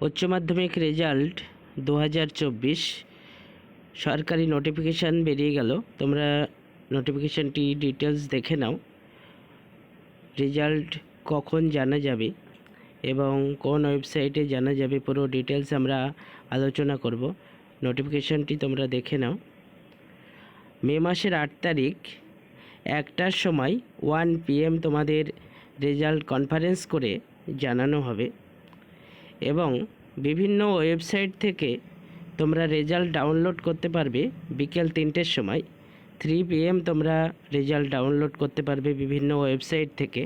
উচ্চ মাধ্যমিক রেজাল্ট দু হাজার চব্বিশ। সরকারি নোটিফিকেশান বেরিয়ে গেল। তোমরা নোটিফিকেশানটি ডিটেলস দেখে নাও। রেজাল্ট কখন জানা যাবে এবং কোন ওয়েবসাইটে জানা যাবে পুরো ডিটেলস আমরা আলোচনা করব। নোটিফিকেশানটি তোমরা দেখে নাও। মে মাসের আট তারিখ, একটার সময় ওয়ান পিএম তোমাদের রেজাল্ট কনফারেন্স করে জানানো হবে। এবং বিভিন্ন ওয়েবসাইট থেকে তোমরা রেজাল্ট ডাউনলোড করতে পারবে বিকেল তিনটের সময়। থ্রি পিএম তোমরা রেজাল্ট ডাউনলোড করতে পারবে বিভিন্ন ওয়েবসাইট থেকে।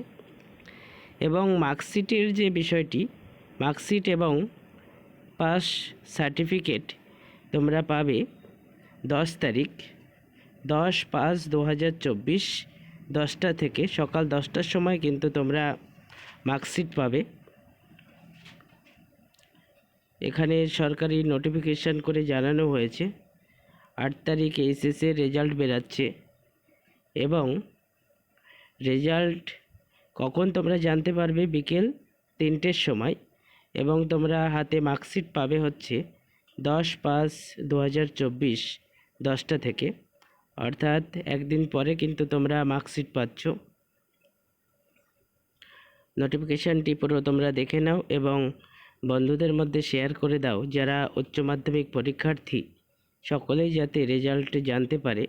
এবং মার্কশিটের যে বিষয়টি, মার্কশিট এবং পাস সার্টিফিকেট তোমরা পাবে দশ তারিখ, দশ পাঁচ দু হাজার চব্বিশ দশটা থেকে সকাল দশটার সময় কিন্তু তোমরা মার্কশিট পাবে। এখানে সরকারি নোটিফিকেশান করে জানানো হয়েছে। আট তারিখ এইচএসের রেজাল্ট বেরাচ্ছে এবং রেজাল্ট কখন তোমরা জানতে পারবে বিকেল তিনটের সময় এবং তোমরা হাতে মার্কশিট পাবে হচ্ছে দশ পাঁচ দু হাজার চব্বিশ দশটা থেকে। অর্থাৎ একদিন পরে কিন্তু তোমরা মার্কশিট পাচ্ছ। নোটিফিকেশানটি পুরো তোমরা দেখে নাও এবং বন্ধুদের মধ্যে শেয়ার করে দাও যারা উচ্চ মাধ্যমিক পরীক্ষার্থী। সকলেই যাতে রেজাল্ট জানতে পারে।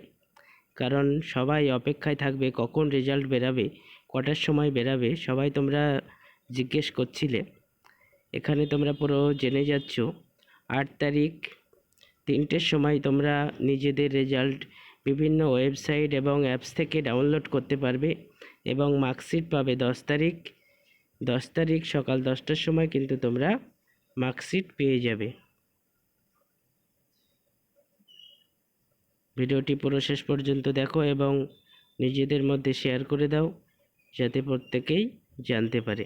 কারণ সবাই অপেক্ষায় থাকবে কখন রেজাল্ট বেরাবে, কটার সময় বেরাবে, সবাই তোমরা জিজ্ঞেস করছিলে। এখানে তোমরা পুরো জেনে যাচ্ছ, আট তারিখ তিনটের সময় তোমরা নিজেদের রেজাল্ট বিভিন্ন ওয়েবসাইট এবং অ্যাপস থেকে ডাউনলোড করতে পারবে এবং মার্কশিট পাবে দশ তারিখ। দশ তারিখ সকাল দশটার সময় কিন্তু তোমরা মার্কশিট পেয়ে যাবে। ভিডিওটি পুরো শেষ পর্যন্ত দেখো এবং নিজেদের মধ্যে শেয়ার করে দাও, যাতে প্রত্যেকেই জানতে পারে।